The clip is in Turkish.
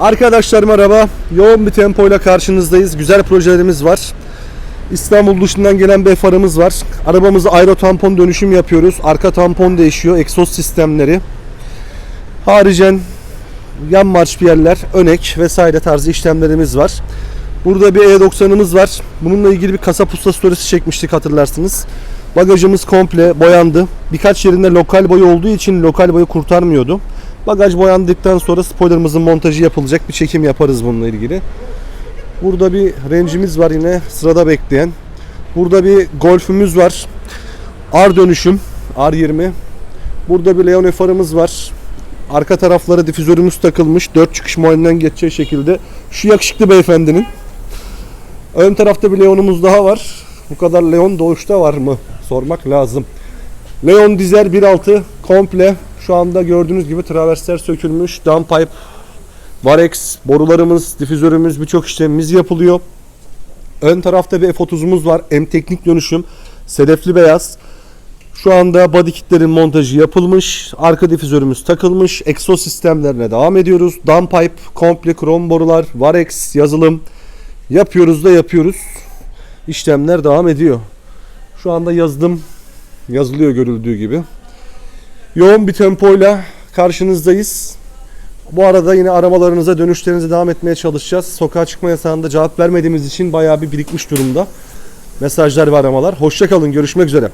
Arkadaşlar merhaba. Yoğun bir tempoyla karşınızdayız. Güzel projelerimiz var. İstanbul dışından gelen bir farımız var. Arabamızı aero tampon dönüşüm yapıyoruz. Arka tampon değişiyor. Egzoz sistemleri. Haricen yan marş yerler, önek vesaire tarzı işlemlerimiz var. Burada bir E90'ımız var. Bununla ilgili bir kasa pusta storiesi çekmiştik hatırlarsınız. Bagajımız komple boyandı. Birkaç yerinde lokal boya olduğu için lokal boyu kurtarmıyordu. Bagaj boyandıktan sonra spoilerımızın montajı yapılacak bir çekim yaparız bununla ilgili. Burada bir Range'imiz var yine sırada bekleyen. Burada bir Golf'ümüz var. R dönüşüm R20. Burada bir Leone farımız var. Arka taraflara difüzörümüz takılmış. 4 çıkış muayeneden geçeceği şekilde. Şu yakışıklı beyefendinin. Ön tarafta bir Leon'umuz daha var. Bu kadar Leon doğuşta var mı? Sormak lazım. Leon dizel 1.6 komple şu anda gördüğünüz gibi traversler sökülmüş. Downpipe, Varex, borularımız, difüzörümüz birçok işlemimiz yapılıyor. Ön tarafta bir F30'umuz var. M teknik dönüşüm. Sedefli beyaz. Şu anda body kitlerin montajı yapılmış. Arka difüzörümüz takılmış. Egzoz sistemlerine devam ediyoruz. Downpipe, komple krom borular, Varex, yazılım. Yapıyoruz da yapıyoruz. İşlemler devam ediyor. Şu anda yazdım. Yazılıyor görüldüğü gibi. Yoğun bir tempoyla karşınızdayız. Bu arada yine aramalarınıza, dönüşlerinize devam etmeye çalışacağız. Sokağa çıkma yasağında cevap vermediğimiz için bayağı bir birikmiş durumda. Mesajlar ve aramalar. Hoşçakalın, görüşmek üzere.